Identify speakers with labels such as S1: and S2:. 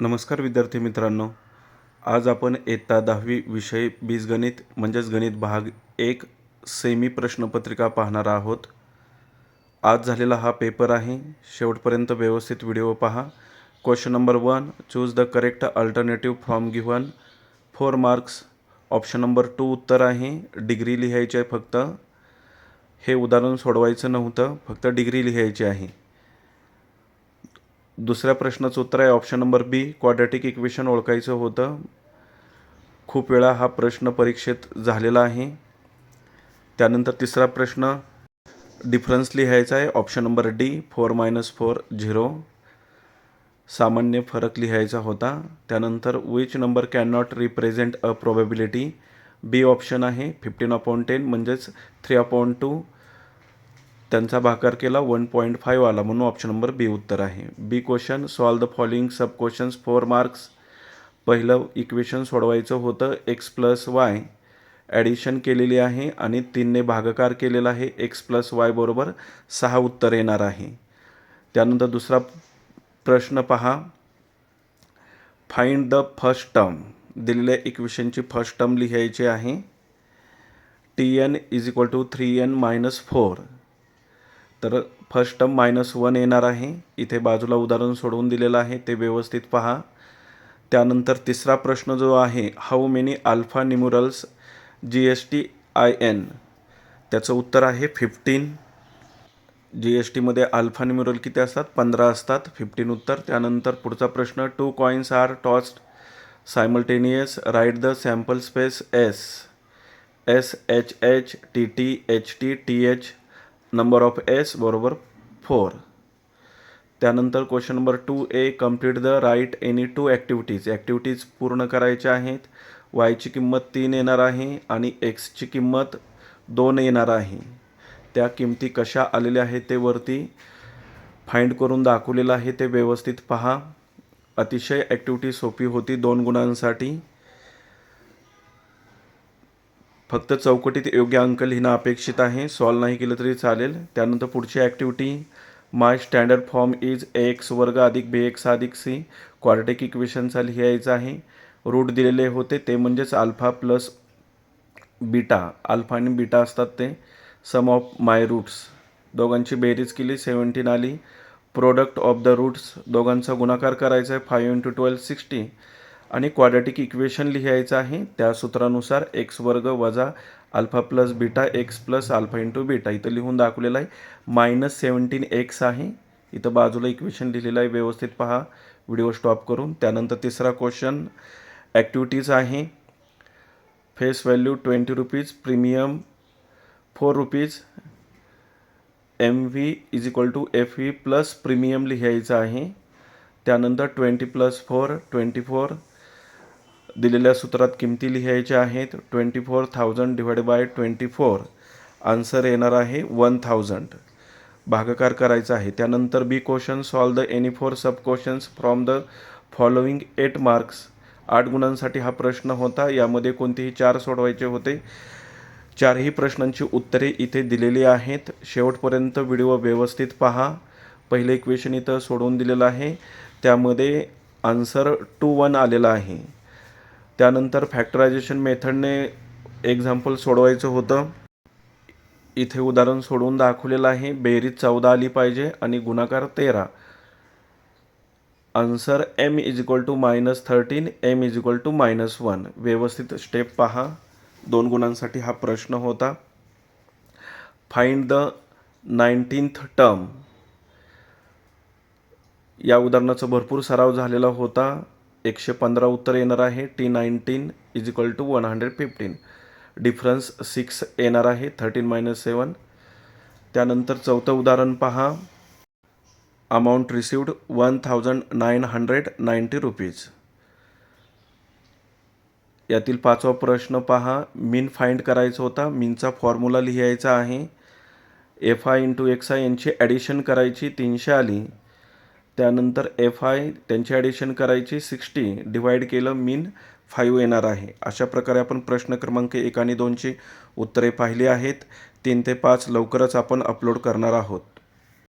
S1: नमस्कार विद्यार्थी मित्रांनो. आज आपण इयत्ता दहावी विषय बीजगणित म्हणजेच गणित भाग एक सेमी प्रश्नपत्रिका पाहणार आहोत. आज झालेला हा पेपर आहे. शेवटपर्यंत व्यवस्थित व्हिडिओ पहा. Question number one choose the correct alternative from given four marks option number two उत्तर आहे. डिग्री लिहायची आहे फक्त. हे उदाहरण सोडवायचं नव्हतं. फक्त डिग्री लिहायची आहे. दुसऱ्या प्रश्नाचं उत्तर आहे option number B quadratic equation ओळखायचं होतं. खूप वेळा हा प्रश्न परीक्षेत झालेला आहे. त्यानंतर तिसरा प्रश्न डिफरन्स लिहायचा आहे. Option number D four minus four zero सामान्य फरक लिहायचा होता. त्यानंतर which number can not represent a probability B option आहे फिफ्टीन अपॉन टेन म्हणजेच थ्री अपॉन टू त्यांचा भाकार केला वन पॉईंट फाईव्ह आला म्हणून ऑप्शन नंबर बी उत्तर आहे. B question solve the following sub questions four marks. पहिलं इक्वेशन सोडवायचं होतं एक्स प्लस वाय. ॲडिशन केलेली आहे आणि तीनने भागाकार केलेला आहे एक्स प्लस वाय बरोबर सहा उत्तर येणार आहे. त्यानंतर दुसरा प्रश्न पहा. Find the first term. दिलेल्या इक्वेशनची फर्स्ट टर्म लिहायची आहे. T N is equal to three N minus four. तर फर्स्ट टर्म मायनस वन येणार आहे. इथे बाजूला उदाहरण सोडवून दिलेलं आहे. ते व्यवस्थित पहा. त्यानंतर तिसरा प्रश्न जो आहे how many alpha numerals G S T I N त्याचं उत्तर आहे फिफ्टीन जी एस टीमध्ये अल्फा न्युमरल किती असतात? पंधरा असतात. फिफ्टीन उत्तर. त्यानंतर पुढचा प्रश्न two coins are tossed simultaneous write the sample space S S H H T T H T T H number of S बरोबर फोर. त्यानंतर question number two A complete the write any two activities activities पूर्ण करायच्या आहेत. वायची किंमत तीन येणार आहे आणि एक्सची किंमत दोन येणार आहे. त्या किमती कशा आलेल्या आहेत ते वरती फाइंड करून दाखवलेलं आहे. ते व्यवस्थित पहा. अतिशय ॲक्टिव्हिटी सोपी होती दोन गुणांसाठी. फक्त चौकटीत योग्य अंक लिहिणं अपेक्षित आहे. सॉल्व नाही केलं तरी चालेल. त्यानंतर पुढची activity. My standard form is a x वर्ग अधिक बी एक्स अधिक सी. क्वाड्रेटिक इक्वेशनचा लिहायचा आहे. रूट दिलेले होते. ते म्हणजेच अल्फा प्लस बीटा. अल्फा आणि बीटा असतात ते. Sum of my roots. दोघांची बेरीज केली. सेवन्टीन आली. Product of the roots. दोघांचा गुणाकार करायचा आहे. Five into twelve sixty. आणि क्वाड्रॅटिक इक्वेशन लिहायचं आहे. त्या सूत्रानुसार एक्स वर्ग वजा alpha plus beta X plus alpha into beta इथं लिहून दाखवलेलं आहे. मायनस सेवन्टीन एक्स आहे. इथं बाजूला इक्वेशन लिहिलेलं आहे. व्यवस्थित पहा. व्हिडिओ स्टॉप करून. त्यानंतर तिसरा क्वेश्चन ॲक्टिव्हिटीज आहे. Face value twenty rupees premium four rupees M V is equal to F V plus premium लिहायचं आहे. त्यानंतर twenty plus four twenty four दिलेल्या सूत्रात किमती लिहायच्या आहेत twenty four thousand divide by twenty four answer येणार आहे वन थाउजंड भागाकार करायचा आहे. त्यानंतर B question solve the any four sub questions from the following eight marks आठ गुणांसाठी हा प्रश्न होता. यामध्ये कोणतेही चार सोडवायचे होते. चारही प्रश्नांची उत्तरे इथे दिलेली आहेत. शेवटपर्यंत व्हिडिओ व्यवस्थित पहा. पहिले इक्वेशन इथं सोडवून दिलेलं आहे. त्यामध्ये आन्सर टू वन आलेला आहे. त्यानंतर फॅक्टरायझेशन मेथडने एक्झाम्पल सोडवायचं होतं. इथे उदाहरण सोडवून दाखवलेलं आहे. बेरीज चौदा आली पाहिजे आणि गुणाकार तेरा. Answer M is equal to minus thirteen M is equal to minus one व्यवस्थित स्टेप पहा. दोन गुणांसाठी हा प्रश्न होता. फाइंड द नाईन्टीन्थ टर्म या उदाहरणाचा भरपूर सराव झालेला होता. एकशे पंधरा उत्तर येणार आहे. T nineteen is equal to one hundred fifteen difference six येणार आहे. थर्टीन मायनस सेवन त्यानंतर चौथं उदाहरण पहा. Amount received one thousand nine hundred ninety rupees यातील पाचवा प्रश्न पहा. मीन फाइंड करायचा होता. मीनचा फॉर्म्युला लिहायचा आहे. F I into X I यांची ॲडिशन करायची. तीनशे आली. त्यानंतर एफ आय त्यांची ॲडिशन करायची सिक्स्टी डिवाईड केलं मीन फाईव्ह येणार आहे. अशा प्रकारे आपण प्रश्न क्रमांक एक आणि दोनची उत्तरे पाहिली आहेत. तीन ते पाच लवकरच आपण अपलोड करणार आहोत.